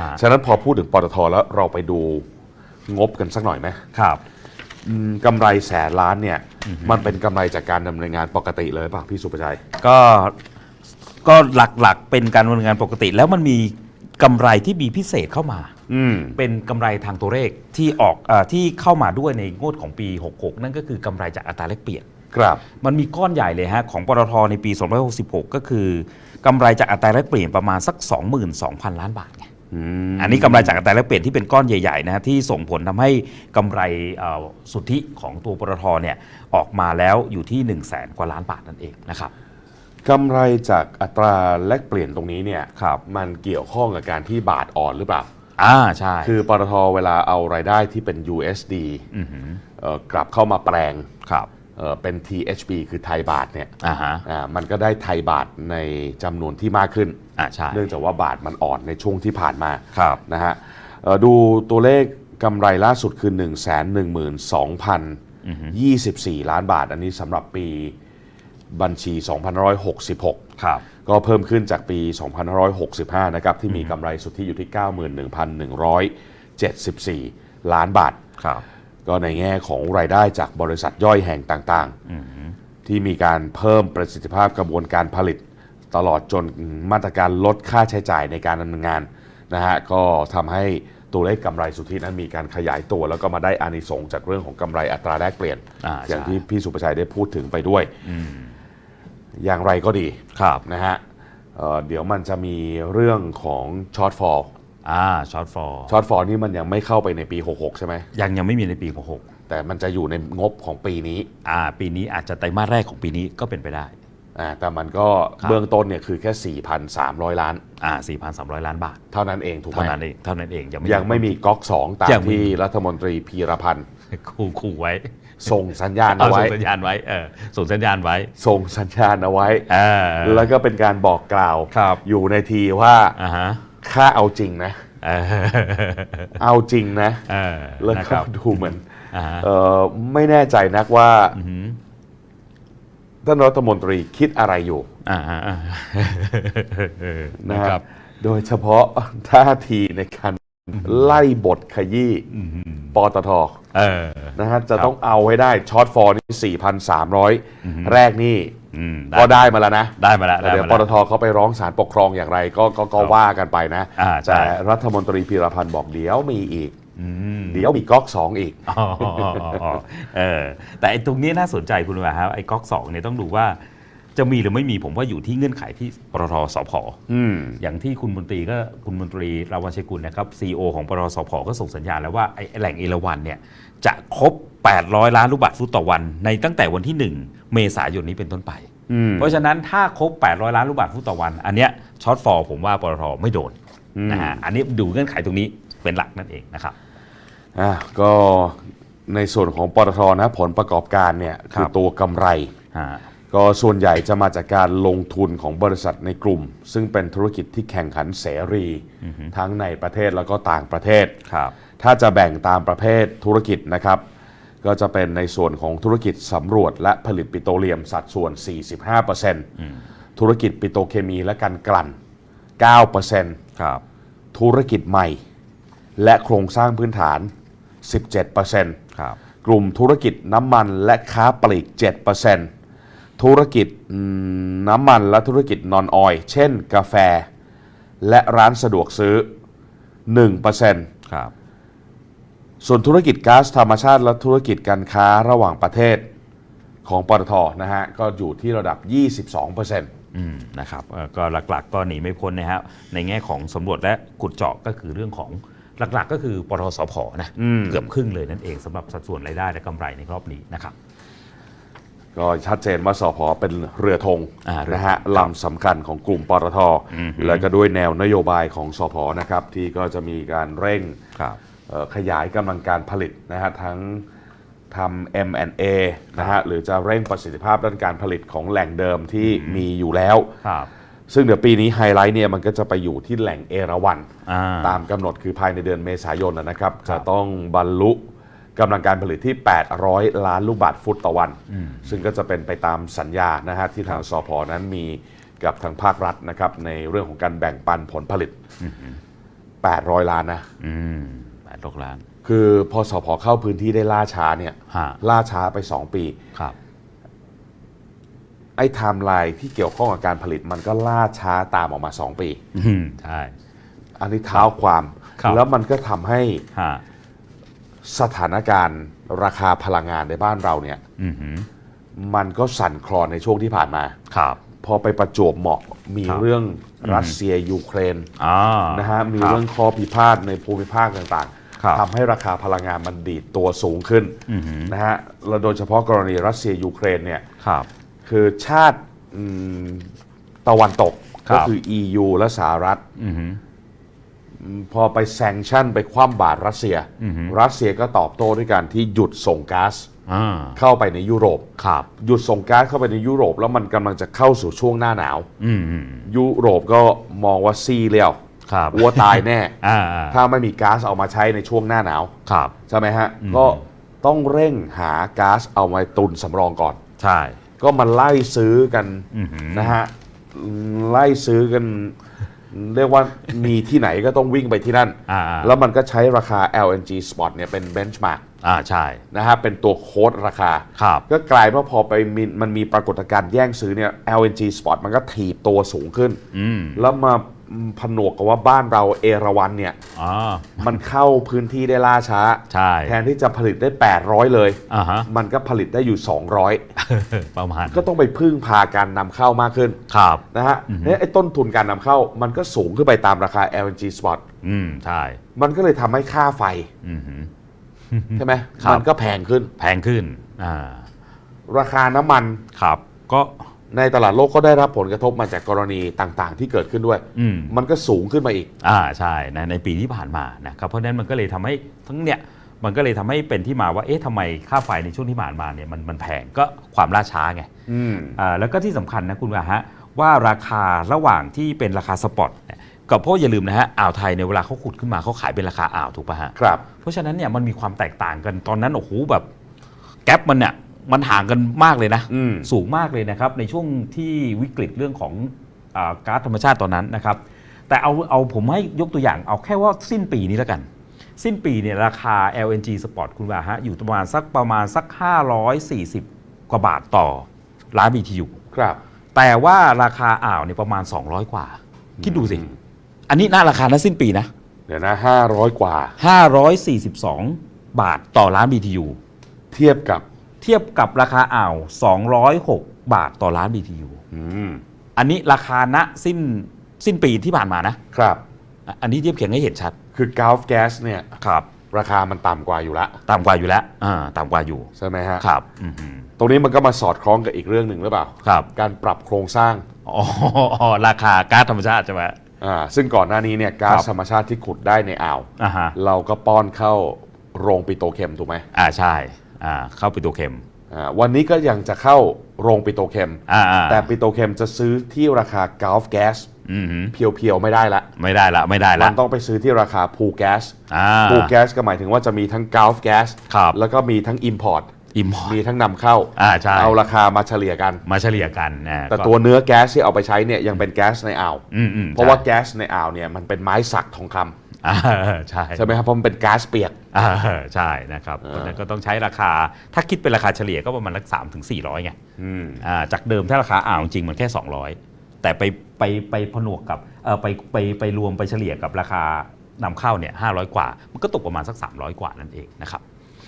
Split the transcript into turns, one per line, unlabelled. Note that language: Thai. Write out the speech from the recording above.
ฮะ
ฉะนั้นพอพูดถึงปตทแล้วเราไปดูงบกันสักหน่อยไหม
ครับ
อืมกำไรแสนล้านเนี่ย มันเป็นกำไรจากการดำเนินงานปกติเลยป่ะพี่สุประชัย
ก็ก็หลักๆเป็นการดำเนินงานปกติ แล้วมันมีกำไรที่มีพิเศษเข้ามา
อืม
เป็นกำไรทางตัวเลขที่ออกเออที่เข้ามาด้วยในงวดของปี 66 นั่นก็คือกำไรจากอัตราแลกเปลี่ยน
ครับ
มันมีก้อนใหญ่เลยฮะ ของปตทในปี 2566 ก็คือกำไรจากอัตราแลกเปลี่ยนประมาณสัก 22,000 ล้านบาทไง
อืม
อันนี้กำไรจากอัตราแลกเปลี่ยนที่เป็นก้อนใหญ่ๆนะฮะที่ส่งผลทำให้กำไรเอ่อสุทธิของตัวปตทเนี่ยออกมาแล้วอยู่ที่ 1 0 0 0 0แสนกว่าล้านบาทนั่นเองนะครับ
กำไรจากอัตราแลกเปลี่ยนตรงนี้เนี่ย
ครับ
มันเกี่ยวข้องกับการที่บาทอ่อนหรือเปล่า
อ่าใช่
คือปตทเวลาเอารายได้ที่เป็น USD
อือหือ
เอ่อกลับเข้ามาแปลง
ครับ
เอ่อเป็น THB คือไทยบาทเนี่ย
อ่าฮะ
อ่ามันก็ได้ไทยบาทในจำนวนที่มากขึ้น
อ่าใช่
เนื่องจากว่าบาทมันอ่อนในช่วงที่ผ่านมา
ครับ
นะฮะเอ่อดูตัวเลขกำไรล่าสุดคือ 1 1 2 0 24 ล้านบาท อันนี้สำหรับปีบัญชี 2566
ครับ
ก็เพิ่มขึ้นจากปี 2565 นะครับ ที่มีกำไรสุทธิอยู่ที่ 91,174 ล้านบาท
ครับ
ก็ในแง่ของรายได้จากบริษัทย่อยแห่งต่างๆ ที่มีการเพิ่มประสิทธิภาพกระบวนการผลิต ตลอดจนมาตรการลดค่าใช้จ่ายในการดำเนินงานนะฮะก็ทำให้ตัวเลขกำไรสุทธินั้นมีการขยายตัว แล้วก็มาได้อานิสงส์จากเรื่องของกำไรอัตราแลกเปลี่ยน
อ่า
อย่าง
ใช่
ที่พี่สุประชัยได้พูดถึงไปด้วยอย่างไรก็ดี
ครับ
นะฮะเอ่อเดี๋ยวมันจะมีเรื่องของช็อตฟอล
อ่าช็อตฟอร์
ช็อตฟอลนี่มันยังไม่เข้าไปในปี 66 ใช่ไหม
ยังยังไม่มีในปี
แต่มันจะอยู่ในงบของปีนี้
66อ่า ปีนี้อาจจะไตรมาสแรกของปีนี้ก็เป็นไปได้
อ่า แต่มันก็
ครับ
เบื้องต้นเนี่ยคือแค่ 4,300 ล้าน
อ่า 4,300 ล้านบาท
เท่านั้นเองถูกไหม
เท่านั้นเองเท่านั้นเองยังไม่
ยังไม่มีก๊อกสองตาม
ยังไม่
ที่รัฐมนตรีพีรพันธ์
คู่คู่ไว้
ส่งสัญญาณ
เอา
เอาไว้
ส่งสัญญาณไว้เออส่งสัญญาณไว้
ส่งสัญญาณเอาไว้
เออ
แล้วก็เป็นการบอกกล่าว
ครับ
อยู่ในทีว่า
อ่าฮะ
ค่าเอาจริงนะ
เออ
เอาจริงนะ
เออ
แล้ว
นะค
ก็
รับ
ดูเหมือน
อ่าฮะ
เออไม่แน่ใจนักว่า
อือหือ
ท่านรัฐมนตรีคิดอะไรอยู่
อ่าฮะอ่าฮะ
นะ
ค
ค
รั
รับบโดยเฉพาะท่าทีในการไล่บทขยี้ปตท
เออ
นะฮะจะต้องเอาให้ได้ช็อตฟอร์นี่4,300 แรกนี่
อืม
ก็ได้มาแล้วนะ
ได้มาแล้ว
เดี๋ยว
ได้
ป
มา
ต
แล้ว
ทเขาไปร้องศาลปกครองอย่างไรก็ก็ก็ว่ากันไปนะ
อ่าใช่
แต่รัฐมนตรีพีรพันธ์บอกเดี๋ยวมีอีก
อืม
เดี๋ยวมีก๊อกสองอีก
อ๋ออ๋ออ๋อเออแต่ไอ้ตรงนี้น่าสนใจคุณว่าครับไอ้ก๊อกสองเนี่ยต้องดูว่า จะมีหรือไม่มีผมว่าอยู่ที่เงื่อนไขที่ปตทสพ
อืม
อย่างที่คุณมนตรีก็คุณมนตรีราวันชัยกุลนะครับซีอของปตทสพก็ส่งสัญญาณแล้วว่าไอ้แหล่งเอราวันเนี่ยจะครบ 800 ล้านลูกบาทฟุตต่อวัน ในตั้งแต่วันที่ 1 เมษายนนี้เป็นต้นไป
อืม
เพราะฉะนั้นถ้าครบ 800 ล้านลูกบาทฟุตต่อวัน อันเนี้ยช็อตฟอลผมว่าปตทไม่โดน
อืม
นะฮะอันนี้ดูเงื่อนไขตรงนี้เป็นหลักนั่นเองนะครับ
อะก็ในส่วนของปตทนะผลประกอบการเนี่ย
ครั
คือบตัวกำไร
ฮะ
ก็ส่วนใหญ่จะมาจากการลงทุนของบริษัทในกลุ่ม ซึ่งเป็นธุรกิจที่แข่งขันเสรีทั้งในประเทศแล้วก็ต่างประเทศ
ครับ
ถ้าจะแบ่งตามประเภทธุรกิจนะครับ ก็จะเป็นในส่วนของธุรกิจสำรวจและผลิตปิโตรเลียมสัดส่วน 45%ธุรกิจปิโตรเคมีและการกลั่น 9%
ครับ
ธุรกิจใหม่ และโครงสร้างพื้นฐาน 17%
ครับ
กลุ่มธุรกิจน้ำมันและค้าปลีก 7% ธุรกิจอืมน้ำมันและธุรกิจนอนออย เช่นกาแฟ และร้านสะดวกซื้อ 1%
ครับ
ส่วนธุรกิจก๊าซธรรมชาติและธุรกิจการค้าระหว่างประเทศของปตทนะฮะก็อยู่ที่ระดับ 22%
อืมนะครับเอ่อก็หลักๆ ก็หนีไม่พ้นนะฮะในแง่ของสำรวจและขุดเจาะก็คือเรื่องของหลักๆ ก็คือปตทสพนะ
อืม
เกือบครึ่งเลยนั่นเองสำหรับสัดส่วนรายได้และกำไรในรอบนี้นะครับ
ก็ชัดเจนว่าสพเป็นเรือธง
อ่าเรือธง
นะฮะ
ครับ
ลำสำคัญของกลุ่มปตท
อือฮึ
แล้วก็ด้วยแนวนโยบายของสพนะครับที่ก็จะมีการเร่ง
ครับ
เอ่อขยายกำลังการผลิตนะฮะทั้งทำ M&A นะฮะหรือจะเร่งประสิทธิภาพด้านการผลิตของแหล่งเดิมที่มีอยู่แล้ว
ครับ
ซึ่งเดี๋ยวปีนี้ไฮไลท์เนี่ยมันก็จะไปอยู่ที่แหล่งเอราวัน
อ่า
ตามกำหนดคือภายในเดือนเมษายนนะครับ
ครั
จะ
บ
ต้องบรรลุ กำลังการผลิตที่ 800 ล้านลูกบาทฟุตต่อวัน ซึ่งก็จะเป็นไปตามสัญญานะฮะที่ทางสพนั้นมีกับทางภาครัฐนะครับในเรื่องของการแบ่งปันผลผลิต 800 ล้านนะ
อืมแปดล้าน
คือพอสพเข้าพื้นที่ได้ล่าช้าเนี่ย
ฮะ
ล่าช้าไป 2 ปี
ครับ
ไอ้ไทม์ไลน์ที่เกี่ยวข้องกับการผลิตมันก็ล่าช้าตามออกมา 2 ปี
อืมใช่
อันนี้เท้าความ
ครับ
แล้วมันก็ทำให้
ฮะ
สถานการณ์ ราคาพลังงานในบ้านเราเนี่ย
อือหือ
มันก็สั่นคลอนในช่วงที่ผ่านมา
ครับ
พอไปประจวบเหมาะมี
ครับ
เรื่องรัสเซียยูเครน
อ่า
นะฮะมี
คบ
เรื่องข้อพิพาทในภูมิภาคต่าง
ครับ
ๆทำให้ราคาพลังงานมันดีดตัวสูงขึ้น
อือหือ
นะฮะแล้วโดยเฉพาะกรณีรัสเซียยูเครนเนี่ย
ครับ
คือชาติอืมตะวันตก
ครับ
ก็คือ EU และสหรัฐ
อือหือ
พอไปแซงชั่นไปคว่ำบาตรรัสเซีย
อือหือ
รัสเซียก็ตอบโต้ด้วยการที่หยุดส่งก๊าซ
อ่า
เข้าไปในยุโรป
ครับ
หยุดส่งก๊าซเข้าไปในยุโรป แล้วมันกำลังจะเข้าสู่ช่วงหน้าหนาว
อืมอืม
ยุโรปก็มองว่าซีเรียล
ครับ
วัวตายแน่
อ่าอ่า
ถ้าไม่มีก๊าซเอามาใช้ในช่วงหน้าหนาว
ครับ
ใช่ไหมฮะ ก็ต้องเร่งหาก๊าซเอามาตุนสำรองก่อน
ใช่
ก็มาไล่ซื้อกัน
อือหือ
นะฮะไล่ซื้อกัน เรียกว่ามีที่ไหนก็ต้องวิ่งไปที่นั่น
อ่าอ่า
แล้วมันก็ใช้ราคา LNG spot เนี่ยเป็น benchmark
อ่าใช่
นะฮะเป็นตัวโค้ดราคา
ครับ
ก็กลายว่าพอไปมีมันมีปรากฏการณ์แย่งซื้อเนี่ย LNG spot มันก็ถีบตัวสูงขึ้น
อืม
แล้วมา ผนวกกับว่าบ้านเราเอราวันเนี่ย
อ๋อ
มันเข้าพื้นที่ได้ล่าช้า
ใช่
แทนที่จะผลิตได้ 800 เลย
อ่าฮะ
มันก็ผลิตได้อยู่
ประมาณ
200ก็ต้องไปพึ่งพาการนำเข้ามากขึ้น
ครับ
นะฮะเนี่ยไอ้ต้นทุนการนำเข้ามันก็สูงขึ้นไปตามราคา LNG spot
อืม ใช่
มันก็เลยทำให้ค่าไฟ
อือหือ
ใช่ไหม
ครับ
มันก็แพงขึ้น
แพงขึ้น อ่า
ราคาน้ำมัน
ครับ ก็
ในตลาดโลกก็ได้รับผลกระทบมาจากกรณีต่างๆ ที่เกิดขึ้นด้วย
อืม
มันก็สูงขึ้นมาอีก
อ่าใช่ในในปีที่ผ่านมานะครับเพราะฉะนั้นมันก็เลยทำให้ทั้งเนี่ยมันก็เลยทำให้เป็นที่มาว่าเอ๊ะทำไมค่าไฟในช่วงที่ผ่านมาเนี่ยมันมันแพงก็ความล่าช้าไง
อืม
อ่าแล้วก็ที่สำคัญนะคุณว่าฮะว่าราคาระหว่างที่เป็นราคาสปอตเนี่ยก็เพราะอย่าลืมนะฮะอ่าวไทยในยเวลาเขาขุดขึ้นมาเขาขายเป็นราคาอ่าวถูกป่ะฮะ
ครับ
เพราะฉะนั้นเนี่ยมันมีความแตกต่างกันตอนนั้นโอ้โหแบบแกลบมันเนี่ย มันห่างกันมากเลยนะ
อืม
สูงมากเลยนะครับในช่วงที่วิกฤตเรื่องของอาก๊าซธรรมชาติตอนนั้นนะครับ แต่เอาเอาผมให้ยกตัวอย่างเอาแค่ว่าสิ้นปีนี้แล้วกัน สิ้นปีเนี่ยราคา LNG Spot คุณว่าฮะอยู่ประมาณสักประมาณสัก 540 กว่าบาทต่อล้าน BTU
ครับ
แต่ว่าราคาอ่าวเนี่ยประมาณ 200 กว่า คิดดูสิ อันนี้หน้าราคานะสิ้นปีนะ
เดี๋ยวนะห้าร้อยกว่า
542 บาทต่อล้าน BTU
เทียบกับ
เทียบกับราคาอ่าว 206 บาทต่อล้าน BTU
อืม
อันนี้ราคาณสิ้นสิ้นปีที่ผ่านมานะ
ครับ
อะอันนี้เทียบเคียงให้เห็นชัด
คือก u ลฟแก๊สเนี่ย
ครับ
ราคามันต่ำกว่าอยู่ละ
ต่ำกว่าอยู่แล้วอ่าต่ำกว่าอยู่
ใช่ไหมฮะ
ครับอือหือ
ตรงนี้มันก็มาสอดคล้องกับอีกเรื่องหนึ่งหรือเปล่า
ครับ
การปรับโครงสร้าง
อ๋ออ๋อราคาก๊าซธรรมชาติใช่ไหม
อ่าซึ่งก่อนหน้านี้เนี่ยก๊าซ
ครับ
ธรรมชาติที่ขุดได้ในอ่าว
อ่าฮะ
เราก็ป้อนเข้าโรงปิโตรเคมถูกไหม
อ่าใช่ อ่าเข้าไปตัวเข็ม
อ่าวันนี้ก็ยังจะเข้าโรงปิโตรเคม
อ่าอ่า
แต่ปิโตรเคมจะซื้อที่ราคาก u ลฟแก๊ส
อือหือ
เพียวๆไม่ได้ละ
ไม่ได้ละไม่ได้
มั
ละ
นต้องไปซื้อที่ราคาพูแก๊ส
อ่า
พูแก๊สก็หมายถึงว่าจะมีทั้ง u ลฟแก๊ส
ครับ
แล้วก็มีทั้ง Import
อิมพอ
มีทั้งนำเข้า
อ่าใช่
เอาราคามาเฉลี่ยกัน
มาเฉลี่ยกันนะ
แต่
ก็
ตัวเนื้อแก๊สที่เอาไปใช้เนี่ยยังเป็นแก๊สในอ่าว
อืมอืม
เพราะว่าแก๊สในอ่าวเนี่ยมันเป็นไม้สักทองคำ
อ่า ใช่
ใช่ไหมครับเพราะมันเป็นก๊าซเปียก
อ่าใช่นะครับเพราะฉะนั้นก็ต้องใช้ราคาถ้าคิดเป็นราคาเฉลี่ยก็ประมาณสักสามถึงสี่ร้อยไง
อืม
อ่าจากเดิมถ้าราคาอ่าวจริงมันแค่ 200 แต่ไปไปไปผนวกกับเออไปไปไปรวมไปเฉลี่ยกับราคานำเข้าเนี่ยห้าร้อยกว่า มันก็ตกประมาณสัก 300 กว่านั่นเองนะครับ